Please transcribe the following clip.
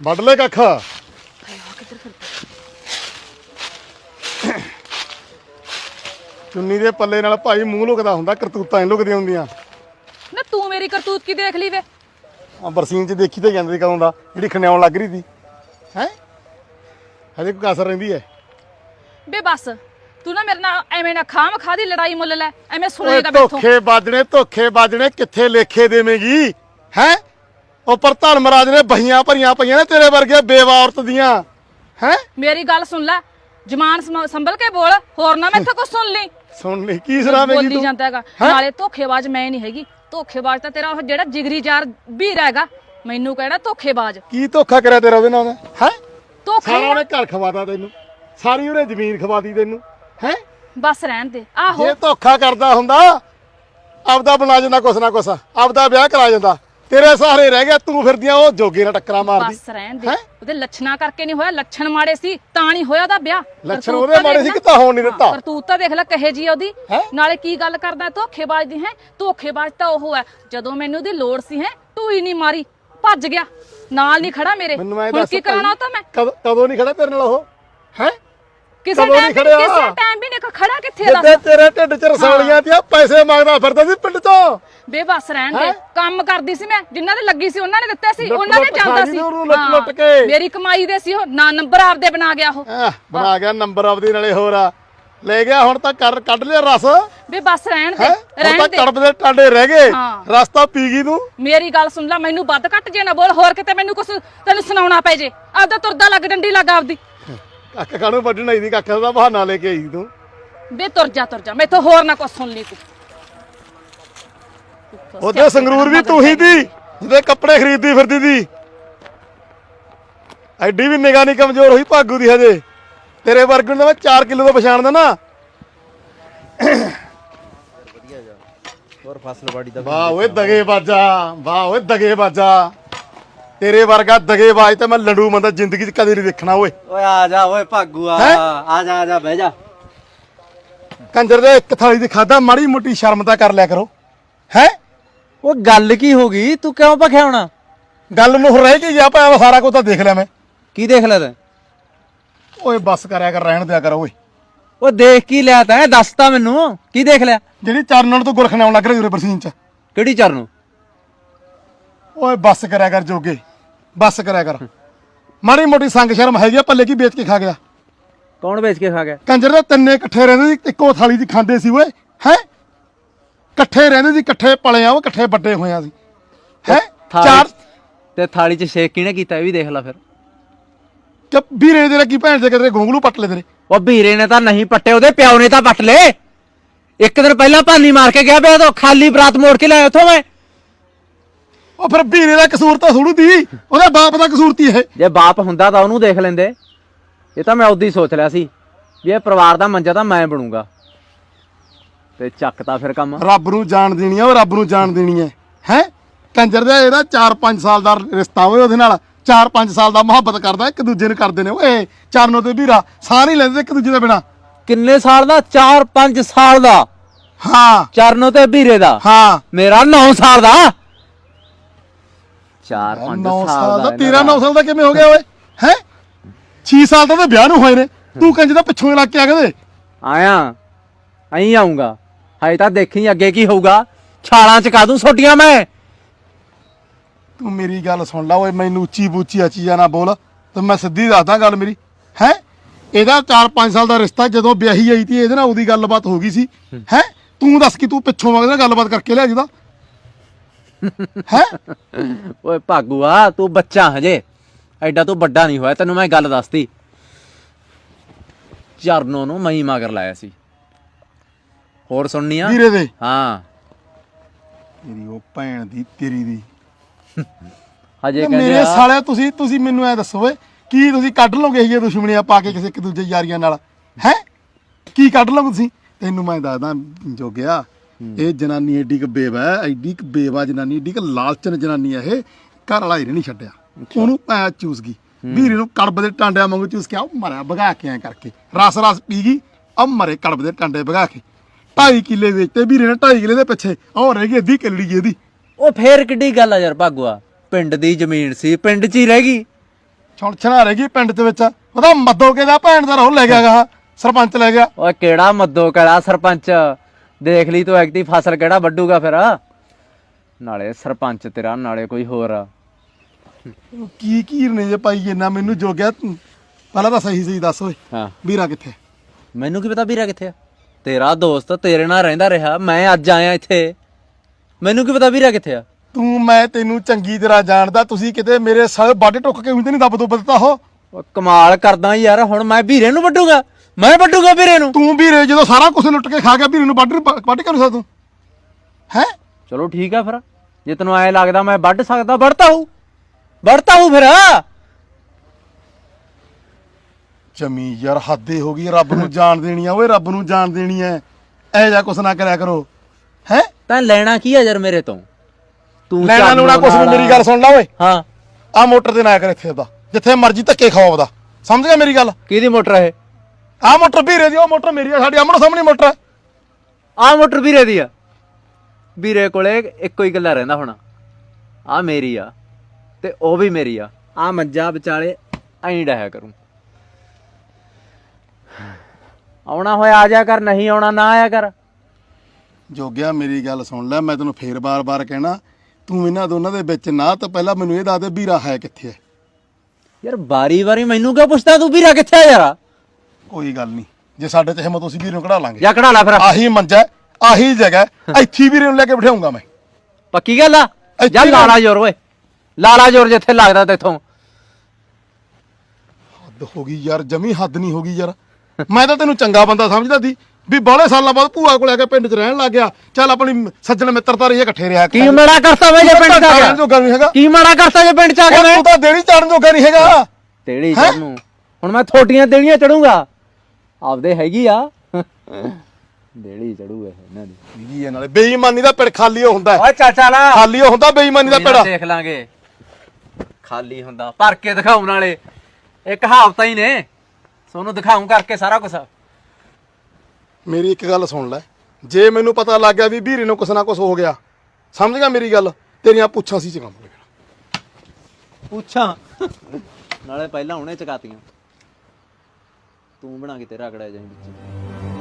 ਵੱਢ ਲੈ ਕੱਖ। ਚੁੰਨੀ ਦੇ ਪੱਲੇ ਨਾਲ ਭਾਈ ਮੂੰਹ ਲੁਕਦਾ ਹੁੰਦਾ ਕਰਤੂਤਾਂ ਨਹੀਂ ਲੁਕਦੀਆਂ ਹੁੰਦੀਆਂ। ਨਾ ਤੂੰ ਮੇਰੀ ਕਰਤੂਤ ਕੀ ਦੇਖ ਲਈ ਵੇ? ਆ ਬਰਸੀਨ ਚ ਦੇਖੀ ਤਾਂ ਜਾਂਦੀ ਕਦੋਂ ਦਾ ਜਿਹੜੀ ਖਣਿਆਉਣ ਲੱਗ ਰਹੀ ਸੀ। ਹੈ? ਹਜੇ ਕੋਈ ਕਸਰ ਰਹਿੰਦੀ ਹੈ ਬੇ ਬਸ ਤੂੰ ਨਾ ਮੇਰੇ ਨਾਲ ਐਵੇਂ ਨਾ ਖਾਮ ਖਾ ਦੀ ਲੜਾਈ ਮੁੱਲ ਲੈ ਐਵੇਂ ਓਏ ਸੁਣੇ ਦਾ ਬੈਠੋ ਧੋਖੇ ਬਾਜਣੇ ਧੋਖੇ ਬਾਜਣੇ ਕਿੱਥੇ ਲੇਖੇ ਦੇਵੇਂਗੀ? ਹੈ? ਉੱਪਰ ਧਰਮਰਾਜ ਨੇ ਬਹੀਆਂ ਭਰੀਆਂ ਪਈਆਂ ਨੇ ਤੇਰੇ ਵਰਗੇ ਬੇਵਾ ਔਰਤ ਦੀਆਂ। ਹੈ? ਮੇਰੀ ਗੱਲ ਸੁਣ ਲੈ ਜਮਾਨ ਸਮ- ਸੰਭਲ ਕੇ ਬੋਲ ਹੋਰ ਨਾ ਮੈਥੋਂ ਕੁਝ ਸੁਣ ਲਈ। ਸੁਣ ਲਈ ਕੀ ਸੁਣਾਵੇਂਗੀ ਬੋਲੀ ਤੂੰ? ਜਾਂਦਾ ਹੈਗਾ। ਹੈਂ? ਨਾਲੇ ਧੋਖੇਬਾਜ਼ ਮੈਂ ਨਹੀਂ ਹੈਗੀ। ਧੋਖੇਬਾਜ਼ ਤਾਂ ਤੇਰਾ ਉਹ ਜਿਹੜਾ ਜਿਗਰੀ ਯਾਰ ਵੀਰ ਹੈਗਾ ਮੈਨੂੰ ਕਿਹੜਾ ਧੋਖੇਬਾਜ਼। ਕੀ ਧੋਖਾ ਕਰਿਆ ਤੇਰਾ ਉਹਦੇ ਨਾਲ? ਹੈ? ਧੋਖੇ ਸਾਰਾ ਉਹਨੇ ਘਰ ਖਵਾਤਾ ਤੈਨੂੰ। ਸਾਰੀ ਉਹਨੇ ਜ਼ਮੀਨ ਖਵਾਤੀ ਤੈਨੂੰ। ਹੈ? ਬਸ ਰਹਿਣ ਦੇ। ਆਹੋ। ਜੇ ਧੋਖਾ ਕਰਦਾ ਹੁੰਦਾ ਆਪਦਾ ਬਣਾ ਜਾਂਦਾ ਕੁਛ ਨਾ ਕੁਛ। ਆਪਦਾ ਵਿਆਹ ਕਰਾ ਜਾਂਦਾ। ਤੇਰੇ ਸਹਾਰੇ ਰਹਿ ਗਿਆ ਤੂੰ ਫਿਰਦੀਆਂ ਉਹ ਜੋਗੇ ਨਾਲ ਟੱਕਰਾਂ ਮਾਰਦੀ। ਬਸ ਰਹਿਣ ਦੇ। ਹੈਂ? ਉਹਦੇ ਲੱਛਣਾ ਕਰਕੇ ਨਹੀਂ ਹੋਇਆ ਲੱਛਣ ਮਾੜੇ ਸੀ ਤਾਂ ਨਹੀਂ ਹੋਇਆ ਉਹਦਾ ਵਿਆਹ। ਲੱਛਣ ਉਹਦੇ ਮਾੜੇ ਸੀ। ਕਿ ਤਾਂ ਹੋਣ ਨਹੀਂ ਦਿੱਤਾ। ਕਰਤੂਤ ਤਾਂ ਦੇਖ ਲੈ ਕਹੇ ਜੀ ਉਹਦੀ। ਹੈਂ? ਨਾਲੇ ਕੀ ਗੱਲ ਕਰਦਾ ਧੋਖੇਬਾਜ਼ ਦੀ ਹੈ? ਧੋਖੇਬਾਜ਼ ਤਾਂ ਉਹ ਹੈ। ਜਦੋਂ ਮੈਨੂੰ ਉਹਦੀ ਲੋੜ ਸੀ ਹੈ? ਤੂੰ ਹੀ ਨਹੀਂ ਮਾਰੀ ਭੱਜ ਗਿਆ। ਨਾਲ ਨਹੀਂ ਖੜਾ ਮੇਰੇ। ਮੈਨੂੰ ਐ ਹੁਣ ਦੱਸ ਕੀ ਕਰਾਉਣਾ ਉਹ ਤਾਂ ਮੈਂ? ਕਦੋਂ ਕਦੋਂ ਨਹੀਂ ਖੜਾ ਤੇਰੇ ਨਾਲ ਉਹ? ਹੈ? ਕਿਸੇ ਕਦੋਂ ਟਾਈਮ ਨੀ ਖੜਿਆ? ਕਿਸੇ ਟਾਈਮ ਵੀ ਨਹੀਂ ਖੜਾ ਕਿੱਥੇ ਜਿੱਦੇ ਤੇਰੇ ਢਿੱਡ 'ਚ ਰਸੌਲੀਆਂ ਦੀਆਂ ਪੈਸੇ ਮੰਗਦਾ ਫਿਰਦਾ ਸੀ ਪਿੰਡ 'ਚੋਂ। ਬੇਬਸ ਰਹਿਣ ਦੇ ਹੈਂ? ਕੰਮ ਕਰਦੀ ਸੀ ਮੈਂ ਜਿਨ੍ਹਾਂ ਦੇ ਲੱਗੀ ਸੀ ਉਹਨਾਂ ਨੇ ਦਿੱਤੇ ਸੀ ਲੁੱਟ- ਉਹਨਾਂ ਨੇ ਲੁੱਟ ਜਾਂਦਾ ਸੀ। ਤੇ ਉਹਨੂੰ ਲੁੱਟ- ਹਾਂ, ਲੁੱਟ ਕੇ। ਮੇਰੀ ਕਮਾਈ ਦੇ ਸੀ ਉਹ ਨਾ ਨੰਬਰ ਆਪਦੇ ਬਣਾ ਗਿਆ ਉਹ। ਆਹ, ਬਣਾ ਗਿਆ ਨੰਬਰ ਆਪਦੀ ਨਾਲੇ ਹੋਰ ਆ। ਲੈ ਗਿਆ ਹੁਣ ਤਾਂ ਕਰ ਕੱਢ ਲਿਆ ਰਸ। ਬੇਬਸ ਰਹਿਣ ਦੇ ਹੁਣ ਰਹਿਣ ਤਾਂ ਦੇ। ਕੜਬ ਦੇ ਟਾਂਡੇ ਰਹਿ ਗਏ। ਹਾਂ। ਰਸਤਾ ਪੀ ਗਈ ਤੂੰ। ਮੇਰੀ ਗੱਲ ਸੁਣ ਲੈ ਮੈਨੂੰ ਵੱਧ ਘੱਟ ਜੇ ਨਾ ਬੋਲ ਹੋਰ ਕਿਤੇ ਮੈਨੂੰ ਕੁਝ ਤੈਨੂੰ ਸੁਣਾਉਣਾ ਪੈ ਜੇ। ਆਪਦਾ ਤੁਰਦਾ ਲੱਗ ਡੰਡੀ ਲੱਗ ਆਪਦੀ। ਕੱਖ ਕਾਹਨੂੰ ਵੱਢਣ ਆਈ ਦੀ ਕੱਖ ਦਾ ਬਹਾਨਾ ਲੈ ਕੇ ਆਈ ਤੂੰ? ਬੇ ਤੁਰ ਜਾ ਤੁਰ ਜਾ। ਮੈਥੋਂ ਹੋਰ ਨਾ ਕੁਝ ਸੁਣ ਲਈ ਤੂੰ। ਉਹਦੇ ਸੰਗਰੂਰ ਵੀ ਤੂੰ ਹੀ ਦੀ ਜਿਹਦੇ ਕੱਪੜੇ ਖਰੀਦਦੀ ਫਿਰਦੀ ਦੀ। ਐਡੀ ਵੀ ਨਿਗਾਹ ਨਹੀਂ ਕਮਜ਼ੋਰ ਹੋਈ ਭਾਗੂ ਦੀ ਹਜੇ। ਤੇਰੇ ਵਰਗੇ ਨੂੰ ਮੈਂ 4 ਕਿਲੋ ਦਾ ਪਛਾਣਦਾ ਨਾ। ਹੋਰ ਫਸਲ ਬਾੜੀ ਦਾ ਵਾਹ ਓਏ ਦਗੇ ਬਾਜਾ ਵਾਹ ਓਏ ਦਗੇ ਬਾਜਾ। ਤੇਰੇ ਵਰਗਾ ਦਗੇ ਬਾਜ ਤੇ ਮੈਂ ਲੰਡੂ ਮੰਦਾ ਜ਼ਿੰਦਗੀ 'ਚ ਕਦੇ ਨਹੀਂ ਦੇਖਣਾ ਓਏ। ਓਏ ਆ ਜਾ ਓਏ ਭਾਗੂ ਆ ਹੈਂ? ਆ ਜਾ ਆ ਜਾ ਬਹਿ ਜਾ। ਕੰਜਰ ਦੇ ਇੱਕ ਥਾਲੀ ਦੀ ਖਾਦਾ ਮਾੜੀ ਮੋਟੀ ਸ਼ਰਮ ਤਾਂ ਕਰ ਲਿਆ ਕਰੋ। ਹੈ? ਉਹ ਗੱਲ ਕੀ ਹੋ ਗਈ? ਤੂੰ ਕਿਉਂ ਭਖਿਆ ਹੋਣਾ? ਗੱਲ ਨੂੰ ਰਹਿ ਕੇ ਗਿਆ ਭਾਵੇਂ ਸਾਰਾ ਕੁਝ ਤਾਂ ਦੇਖ ਲਿਆ ਮੈਂ। ਕੀ ਦੇਖ ਲਿਆ ਤੈਂ? ਓਏ ਬੱਸ ਕਰਿਆ ਕਰ ਰਹਿਣ ਦਿਆ ਕਰ ਓਏ। ਉਹ ਦੇਖ ਕੀ ਲਿਆ ਤੈਂ? ਦੱਸ ਤਾਂ ਮੈਨੂੰ। ਕੀ ਦੇਖ ਲਿਆ? ਜਿਹੜੀ ਚਰਨਣ ਤੋਂ ਗੁਰਖਣਾਉਣ ਲੱਗ ਰਹੀ ਉਰੇ ਬਰਸੀਨ 'ਚ। ਕਿਹੜੀ ਚਰਨ? ਓਏ ਬੱਸ ਕਰਿਆ ਕਰ ਜੋਗੇ। ਬੱਸ ਕਰਿਆ ਕਰ। ਮਾੜੀ ਮੋਟੀ ਸੰਗ ਸ਼ਰਮ ਹੈਗੀ ਆ ਪੱਲੇ ਕੀ ਵੇਚ ਕੇ ਖਾ ਗਿਆ? ਕੌਣ ਵੇਚ ਕੇ ਖਾ ਗਿਆ? ਕੰਜਰ ਦੇ ਤਿੰਨੇ ਇਕੱਠੇ ਰਹਿੰਦੇ ਸੀ ਇੱਕੋ ਥਾਲੀ ਦੀ ਖਾਂਦੇ ਸੀ ਓਏ ਹੈ? ਇਕੱਠੇ ਰਹਿੰਦੇ ਸੀ ਇਕੱਠੇ ਪਲੇ ਆ ਉਹ ਇਕੱਠੇ ਵੱਡੇ ਹੋਇਆ ਸੀ। ਹੈ? ਥਾਲੀ ਚਾਰ ਤੇ ਥਾਲੀ 'ਚ ਸ਼ੇਕ ਕਿਹਨੇ ਕੀਤਾ ਇਹ ਵੀ ਦੇਖ ਲੈ ਫਿਰ। ਕਿ ਵੀਰੇ ਦੇ ਕੀ ਭੈਣ ਦੇ ਕਿਤੇ ਗੋਂਗਲੂ ਪੱਟ ਲੈ ਤੇਰੇ? ਉਹ ਵੀਰੇ ਨੇ ਤਾਂ ਨਹੀਂ ਪੱਟੇ ਉਹਦੇ ਪਿਓ ਨੇ ਤਾਂ ਪੱਟ ਲਏ। ਇੱਕ ਦਿਨ ਪਹਿਲਾਂ ਭਾਨੀ ਮਾਰ ਕੇ ਗਿਆ ਪਿਆ ਤਾਂ ਖਾਲੀ ਬਰਾਤ ਮੋੜ ਕੇ ਲਿਆਇਆ ਉੱਥੋਂ ਮੈਂ। ਉਹ ਫਿਰ ਵੀਰੇ ਦਾ ਕਸੂਰ ਤਾਂ ਥੋੜੂ ਦੀ ਉਹਦਾ ਬਾਪ ਦਾ ਕਸੂਰ ਤੀ ਇਹ। ਜੇ ਬਾਪ ਹੁੰਦਾ ਤਾਂ ਉਹਨੂੰ ਦੇਖ ਲੈਂਦੇ। ਇਹ ਤਾਂ ਮੈਂ ਉਦੋਂ ਹੀ ਸੋਚ ਲਿਆ ਸੀ ਵੀ ਇਹ ਪਰਿਵਾਰ ਦਾ ਮੰਜਾ ਤਾਂ ਮੈਂ ਬਣੂੰਗਾ। ਤੇ ਚੱਕਤਾ ਫਿਰ ਕੰਮ। ਰੱਬ ਨੂੰ ਜਾਣ ਦੇਣੀ ਆ ਉਹ ਰੱਬ ਨੂੰ ਜਾਣ ਦੇਣੀ ਹੈ ਹੈ? ਕੰਜਰ ਦਾ ਇਹਦਾ 4-5 ਸਾਲ ਦਾ ਰਿਸ਼ਤਾ ਹੋਏ ਉਹਦੇ ਨਾਲ। 4-5 ਸਾਲ ਦਾ ਮੁਹੱਬਤ ਕਰਦਾ ਇੱਕ ਦੂਜੇ ਨੂੰ ਕਰਦੇ ਨੇ। ਓਏ ਚਰਨੋ ਤੇ ਵੀਰਾ ਸਾਹ ਨਹੀਂ ਲੈਂਦੇ ਇੱਕ ਦੂਜੇ ਦੇ ਬਿਨਾ। ਕਿੰਨੇ ਸਾਲ ਦਾ? 4-5 ਸਾਲ ਦਾ। ਹਾਂ। ਚਰਨੋ ਤੇ ਵੀਰੇ ਦਾ। ਹਾਂ। ਮੇਰਾ 9 ਸਾਲ ਦਾ। 4-5 9 ਸਾਲ ਸਾਲ ਦਾ ਦਾ ਤੇਰਾ 9 ਸਾਲ ਦਾ ਕਿਵੇਂ ਹੋ ਗਿਆ ਓਏ? ਹੈ? 6 ਸਾਲ ਦਾ ਤਾਂ ਵਿਆਹ ਨੂੰ ਹੋਏ ਨੇ। ਤੂੰ ਕੰਜ ਦਾ ਪਿੱਛੋਂ ਹੀ ਲੱਗ ਕੇ ਆ ਗਏ ਆਇਆ। ਅਹੀਂ ਆਉਂਗਾ। ਹਾਏ ਤਾਂ ਦੇਖੀ ਅੱਗੇ ਕੀ ਹੋਊਗਾ। ਛਾਲਾਂ ਚ ਕਾ ਦੂੰ ਛੋਟੀਆਂ ਮੈਂ? ਤੂੰ ਮੇਰੀ ਗੱਲ ਸੁਣ ਲੈ ਓਏ ਮੈਨੂੰ ਉੱਚੀ ਬੂਚੀ ਅੱਚੀ ਜਾਣਾ ਬੋਲ। ਤੇ ਮੈਂ ਸਿੱਧੀ ਦੱਸਦਾ ਗੱਲ ਮੇਰੀ। ਹੈ? ਇਹਦਾ 4-5 ਸਾਲ ਦਾ ਰਿਸ਼ਤਾ ਜਦੋਂ ਵਿਆਹੀ ਆਈ ਤੀ ਇਹਦੇ ਨਾਲ ਉਹਦੀ ਗੱਲਬਾਤ ਹੋ ਗਈ ਸੀ। ਹੈ। ਤੂੰ ਦੱਸ ਕਿ ਤੂੰ ਪਿੱਛੋਂ ਵਗਦਾ ਗੱਲਬਾਤ ਕਰਕੇ ਲਿਆ ਜਿਹਦਾ। ਹੈ? ਓਏ ਭਾਗੂਆ ਤੂੰ ਬੱਚਾ ਹਜੇ। ਐਡਾ ਤੂੰ ਵੱਡਾ ਨਹੀਂ ਹੋਇਆ ਤੈਨੂੰ ਮੈਂ ਗੱਲ ਦੱਸਤੀ। ਚਰਨੋਂ ਨੂੰ ਮੈਂ ਹੀ ਮਗਰ ਲਾਇਆ ਸੀ। ਹੋਰ ਸੁਣਨੀ ਆ? ਵੀਰੇ ਦੇ। ਹਾਂ। ਤੇਰੀ ਉਹ ਭੈਣ ਦੀ ਤੇਰੀ ਦੀ। ਹਜੇ ਕਹਿੰਦੇ ਮੇਰੇ ਆ ਸਾਲਿਆ ਤੁਸੀਂ ਤੁਸੀਂ ਮੈਨੂੰ ਐ ਦੱਸੋ ਓਏ ਕੀ ਤੁਸੀਂ ਕੱਢ ਲਓਗੇ ਇਹ ਦੁਸ਼ਮਣੀਆਂ ਪਾ ਕੇ ਕਿਸੇ ਇੱਕ ਦੂਜੇ ਯਾਰੀਆਂ ਨਾਲ? ਹੈ? ਕੀ ਕੱਢ ਲਓਗੇ ਤੁਸੀਂ? ਤੈਨੂੰ ਮੈਂ ਦੱਸਦਾ ਜੋਗਿਆ। ਇਹ ਜਨਾਨੀ ਐਡੀ ਕ ਬੇਵਾ ਹੈ, ਐਡੀ ਕ ਬੇਵਾ ਜਨਾਨੀ ਐਡੀ ਕ ਲਾਲਚਨ ਜਨਾਨੀ ਹੈ ਇਹ ਘਰ ਵਾਲਾ ਹੀ ਨਹੀਂ ਛੱਡਿਆ। ਉਹਨੂੰ ਪੈ ਚੂਸ ਗਈ। ਵੀਰੇ ਨੂੰ ਕੜਬ ਦੇ ਟਾਂਡਿਆਂ ਵਾਂਗੂ ਚੂਸ ਕੇ ਆ ਮਰਿਆ ਭਗਾ ਕੇ ਐ ਕਰਕੇ। ਰਸ ਰਸ ਪੀ ਗਈ ਆ ਮਰੇ ਕੜਬ ਦੇ ਟਾਂਡੇ ਭਗਾ ਕੇ। ਢਾਈ ਕਿੱਲੇ ਵੇਚਤੇ ਵੀਰੇ ਨੇ ਢਾਈ ਕਿੱਲੇ ਦੇ ਪਿੱਛੇ ਉਹ ਰਹਿ ਗਈ ਅੱਧੀ ਕਿੱਲੀ ਇਹਦੀ ਉਹ ਫੇਰ ਕਿੱਡੀ ਗੱਲ ਆ ਯਾਰ ਭਾਗੂਆ ਪਿੰਡ ਦੀ ਜ਼ਮੀਨ ਸੀ ਪਿੰਡ 'ਚ ਹੀ ਰਹਿ ਗਈ। ਛੁਣਛਣਾ ਰਹਿ ਗਈ ਪਿੰਡ ਦੇ ਵਿੱਚ। ਉਹਦਾ ਮੱਦੋਕੇ ਦਾ ਭੈਣ ਦਾ ਰੋਹ ਲੈ ਗਿਆ ਗਾ ਸਰਪੰਚ ਲੈ ਗਿਆ। ਓਏ ਕਿਹੜਾ ਮੱਦੋ ਕਿਹੜਾ ਸਰਪੰਚ? ਦੇਖ ਲਈ ਤੂੰ ਐਕਟੀ ਫਸਲ ਕਿਹੜਾ ਵੱਢੂਗਾ ਫਿਰ? ਨਾਲੇ ਸਰਪੰਚ ਤੇਰਾ ਨਾਲੇ ਕੋਈ ਹੋਰ। ਉਹ ਕੀ ਕੀ ਨੇ ਜੇ ਪਾਈ ਇੰਨਾ? ਮੈਨੂੰ ਜੋਗਿਆ ਤੂੰ- ਪਹਿਲਾਂ ਤਾਂ ਸਹੀ ਸਹੀ ਦੱਸ ਓਏ। ਹਾਂ। ਵੀਰਾ ਕਿੱਥੇ? ਮੈਨੂੰ ਕੀ ਪਤਾ ਵੀਰਾ ਕਿੱਥੇ ਆ? ਤੇਰਾ ਦੋਸਤ ਤੇਰੇ ਨਾਲ ਰਹਿੰਦਾ ਰਿਹਾ। ਮੈਂ ਅੱਜ ਆਇਆ ਇੱਥੇ। ਮੈਨੂੰ ਕੀ ਪਤਾ ਵੀਰਾ ਕਿੱਥੇ ਆ? ਤੂੰ ਮੈਂ ਤੈਨੂੰ ਚੰਗੀ ਤਰ੍ਹਾਂ ਜਾਣਦਾ। ਤੁਸੀਂ ਕਿਤੇ ਮੇਰੇ ਸਾਲੇ ਬਾਡੇ ਟੁੱਕ ਕੇ ਹੁੰਦੇ ਨਹੀਂ ਦੱਬ ਦੁੱਬ ਦਿੱਤਾ ਹੋ ਕਮਾਲ ਕਰਦਾ ਯਾਰ। ਹੁਣ ਮੈਂ ਵੀਰੇ ਨੂੰ ਵੱਢੂਗਾ। ਮੈਂ ਵੱਢੂਗਾ ਵੀਰੇ ਨੂੰ। ਤੂੰ ਵੀਰੇ ਜਦੋਂ ਸਾਰਾ ਕੁਝ ਲੁੱਟ ਕੇ ਖਾ ਗਿਆ ਵੀਰੇ ਨੂੰ ਵੱਢ ਵੱਢ ਕੇ ਨਹੀਂ ਸਕਦਾ ਤੂੰ। ਹੈ? ਚਲੋ ਠੀਕ ਆ ਫਿਰ। ਜੇ ਤੈਨੂੰ ਐ ਲੱਗਦਾ ਮੈਂ ਵੱਢ ਸਕਦਾ ਵੱਢਤਾ ਹੂੰ। ਵੱਢਤਾ ਹੂੰ ਫਿਰ। ਜਮੀ ਯਾਰ ਹੱਦੇ ਹੋ ਗਈ ਰੱਬ ਨੂੰ ਜਾਣ ਦੇਣੀ ਆ ਓਏ ਰੱਬ ਨੂੰ ਜਾਣ ਦੇਣੀ ਐ। ਐ ਜਾ ਕੁਛ ਨਾ ਕਰਿਆ ਕਰੋ। ਹੈ? ਤਾਂ ਲੈਣਾ ਕੀ ਆ ਯਾਰ ਮੇਰੇ ਤੋਂ? ਤੂੰ ਲੈਣਾ ਲੂਣਾ ਕੁਛ ਨੀ, ਨਾਲ- ਮੇਰੀ ਗੱਲ ਸੁਣ ਲੈ ਓਏ। ਹਾਂ। ਆ ਮੋਟਰ ਤੇ ਨਾ ਕਰ ਇੱਥੇ ਦਾ ਜਿੱਥੇ ਮਰਜ਼ੀ ਧੱਕੇ ਖਾਓ ਆਪਦਾ। ਸਮਝ ਗਿਆ ਮੇਰੀ ਗੱਲ? ਕਿਹਦੀ ਮੋਟਰ ਇਹ? ਆ ਮੋਟਰ ਵੀਰੇ ਦੀ ਉਹ ਮੋਟਰ ਮੇਰੀ ਆ ਸਾਡੀ ਆਮਣ ਸਾਹਮਣੇ ਮੋਟਰ ਹੈ ਆ ਮੋਟਰ ਵੀਰੇ ਦੀ ਆ। ਵੀਰੇ ਕੋਲੇ ਇੱਕੋ ਹੀ ਗੱਲਾ ਰਹਿੰਦਾ ਹੁਣ। ਆ ਮੇਰੀ ਆ ਤੇ ਉਹ ਵੀ ਮੇਰੀ ਆ। ਆ ਮੰਜਾ ਵਿਚਾਲੇ ਐਂ ਡਹਿਆ ਕਰੂੰ। ਆਉਣਾ ਹੋਇਆ ਆ ਜਾ ਕਰ ਨਹੀਂ ਆਉਣਾ ਨਾ ਆਇਆ ਕਰ। ਜੋਗਿਆ ਮੇਰੀ ਗੱਲ ਸੁਣ ਲੈ ਮੈਂ ਤੈਨੂੰ ਫੇਰ ਬਾਰ-ਬਾਰ ਕਹਿਣਾ ਤੂੰ ਇਹਨਾਂ ਦੋਨਾਂ ਦੇ ਵਿੱਚ ਨਾ ਤਾਂ ਪਹਿਲਾਂ ਮੈਨੂੰ ਇਹ ਦੱਸ ਦੇ ਵੀਰਾ ਹੈ ਕਿੱਥੇ ਹੈ। ਯਾਰ ਬਾਰੀ ਬਾਰੀ ਮੈਨੂੰ ਕਿਉਂ ਪੁੱਛਦਾ ਤੂੰ ਵੀਰਾ ਕਿੱਥੇ ਆ ਯਾਰ? ਕੋਈ ਗੱਲ ਨਹੀਂ। ਜੇ ਸਾਡੇ ਤੇ ਹਿੰਮਤ ਅਸੀਂ ਵੀਰੇ ਨੂੰ ਕਢਾ ਲਾਂਗੇ। ਜਾ ਕਢਾ ਲੈ ਫਿਰ। ਆਹੀ ਮੰਜਾ ਹੈ, ਆਹੀ ਜਗ੍ਹਾ ਹੈ, ਇੱਥੇ ਵੀਰੇ ਨੂੰ ਲੈ ਕੇ ਬਿਠਾਉਂਗਾ ਮੈਂ। ਪੱਕੀ ਗੱਲ ਆ? ਇੱਥੇ ਜਾ ਲਾਲਾ ਜੋਰ ਓਏ। ਲਾਲਾ ਜੋਰ ਜਿੱਥੇ ਲੱਗਦਾ ਤੇਥੋਂ। ਹੱਦ ਹੋ ਗਈ ਯਾਰ ਜਮੀ ਹੱਦ ਨਹੀਂ ਹੋ ਗਈ ਯਾਰ। ਮੈਂ ਤਾਂ ਤੈਨੂੰ ਚੰਗਾ ਬੰਦਾ ਸਮਝਦਾ ਸੀ ਵੀ ਬਾਹਲੇ ਸਾਲਾਂ ਬਾਅਦ ਭੂਆ ਕੋਲ ਆ ਕੇ ਪਿੰਡ 'ਚ ਰਹਿਣ ਲੱਗ ਗਿਆ। ਚੱਲ ਆਪਣੀ ਸੱਜਣ ਮਿੱਤਰਤਾ ਰਹੀ ਇਕੱਠੇ ਰਿਹਾ ਕੀ ਮਾੜਾ ਕਰਤਾ ਵੇ ਜੇ ਪਿੰਡ ਚ ਆ ਗਿਆ? ਜੋਗਾ ਨਹੀਂ ਹੈਗਾ। ਕੀ ਮਾੜਾ ਕਰਤਾ ਜੇ ਪਿੰਡ ਚ ਆ ਕੇ ਮੈਂ? ਤੂੰ ਤਾਂ ਦੇੜੀ ਚਾੜਨ ਜੋਗਾ ਨਹੀਂ ਹੈਗਾ। ਤੇੜੀ ਹੈਂ? ਚੜਨੂ ਹੁਣ ਮੈਂ ਥੋਟੀਆਂ ਦੇੜੀਆਂ ਚੜੂੰਗਾ। ਆਪਦੇ ਹੈਗੀ ਆ। ਦੇੜੀ ਚੜੂ ਇਹ ਇਹਨਾਂ ਦੀ। ਕੀ ਹੈ ਨਾਲੇ ਬੇਈਮਾਨੀ ਦਾ ਪਿੜ ਖਾਲੀ ਹੁੰਦਾ। ਹੈ। ਓਏ ਚਾਚਾ ਲਾ ਖਾਲੀ ਹੁੰਦਾ ਬੇਈਮਾਨੀ ਦਾ ਪਿੜ। ਦੇਖ ਲਾਂਗੇ। ਖਾਲੀ ਹੁੰਦਾ। ਭਰ ਕੇ ਦਿਖਾਉਣ ਵਾਲੇ। ਇਹ ਕਹਾਵਤਾਂ ਹੀ ਨੇ। ਸੋਨੂੰ ਦਿਖਾਉਂ ਕਰਕੇ ਸਾਰਾ ਕੁਝ ਮੇਰੀ ਇੱਕ ਗੱਲ ਸੁਣ ਲੈ। ਜੇ ਮੈਨੂੰ ਪਤਾ ਲੱਗ ਗਿਆ ਵੀ ਵੀਰੇ ਨੂੰ ਕੁਛ ਨਾ ਕੁਛ ਹੋ ਗਿਆ ਸਮਝ ਗਿਆ ਮੇਰੀ ਗੱਲ? ਤੇਰੀਆਂ ਪੁੱਛਾਂ ਸੀ ਚ ਕੰਮ ਹੋ ਜਾਣਾ। ਪੁੱਛਾਂ। ਨਾਲੇ ਪਹਿਲਾਂ ਉਹਨੇ ਚਕਾਤੀਆਂ। ਤੂੰ ਬਣਾ ਕੇ ਤੇ ਰਗੜਿਆ ਜਾਈਂ ਵਿੱਚ।